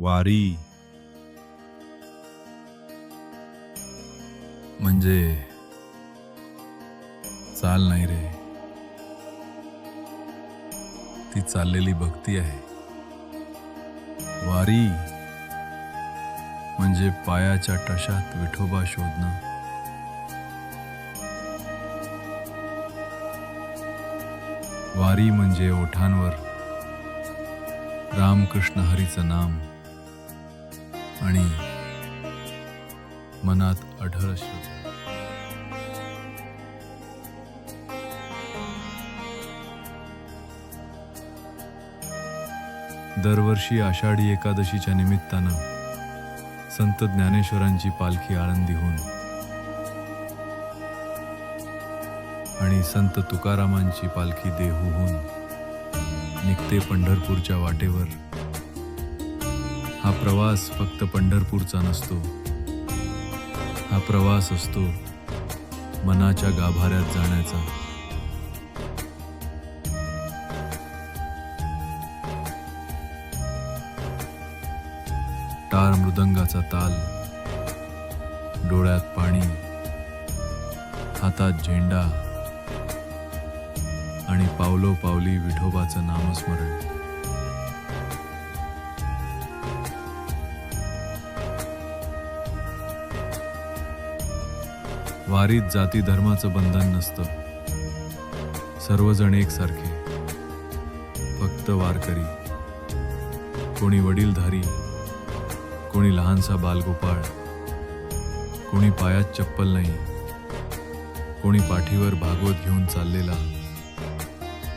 वारी. म्हणजे चाल नाही रे. ती चाललेली भक्ती आहे. वारी म्हणजे पायाच्या टशात विठोबा शोधणं. वारी म्हणजे ओठांवर रामकृष्ण हरीचं नाम. आणि मनात अढळ श्रद्धा दरवर्षी आषाढी एकादशीच्या निमित्तानं संत ज्ञानेश्वरांची पालखी आळंदीहून आणि संत तुकारामांची पालखी देहूहून निघते पंढरपूरच्या वाटेवर हा प्रवास फक्त पंढरपूरचा नसतो. हा प्रवास असतो मनाच्या गाभाऱ्यात जाण्याचा. टाळ मृदंगाचा ताल डोळ्यात पाणी हातात झेंडा आणि पावलो पावली विठोबाचं नामस्मरण. वारीत जाती धर्माचं बंधन नसतं. सर्वजण एकसारखे. फक्त वारकरी. कोणी वडीलधारी. कोणी लहानसा बालगोपाळ. कोणी पायात चप्पल नाही. कोणी पाठीवर भागवत घेऊन चाललेला.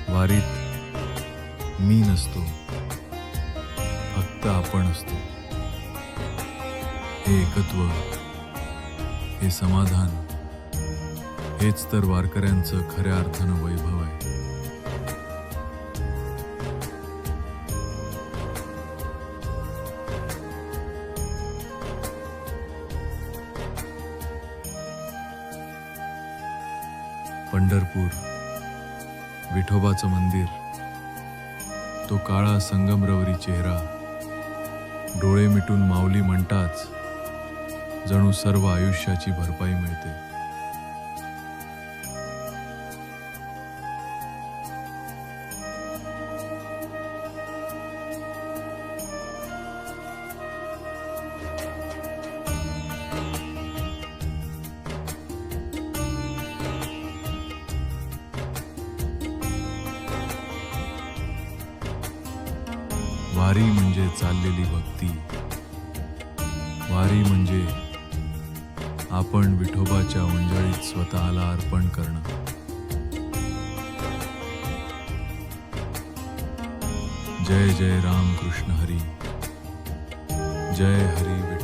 वारीत मी नसतो. फक्त आपण असतो. हे एकत्व हे समाधान. हेच तर वारकऱ्यांचं खऱ्या अर्थानं वैभव आहे. पंढरपूर विठोबाचं मंदिर तो काळा संगमरवरी चेहरा डोळे मिटून माऊली म्हणताच जणू सर्व आयुष्याची भरपाई मिळते. वारी म्हणजे चाललेली भक्ती. वारी म्हणजे आपण विठोबाच्या उंजळीत स्वतःला अर्पण करणं. जय जय राम कृष्ण हरी. जय हरी विठ्ठल.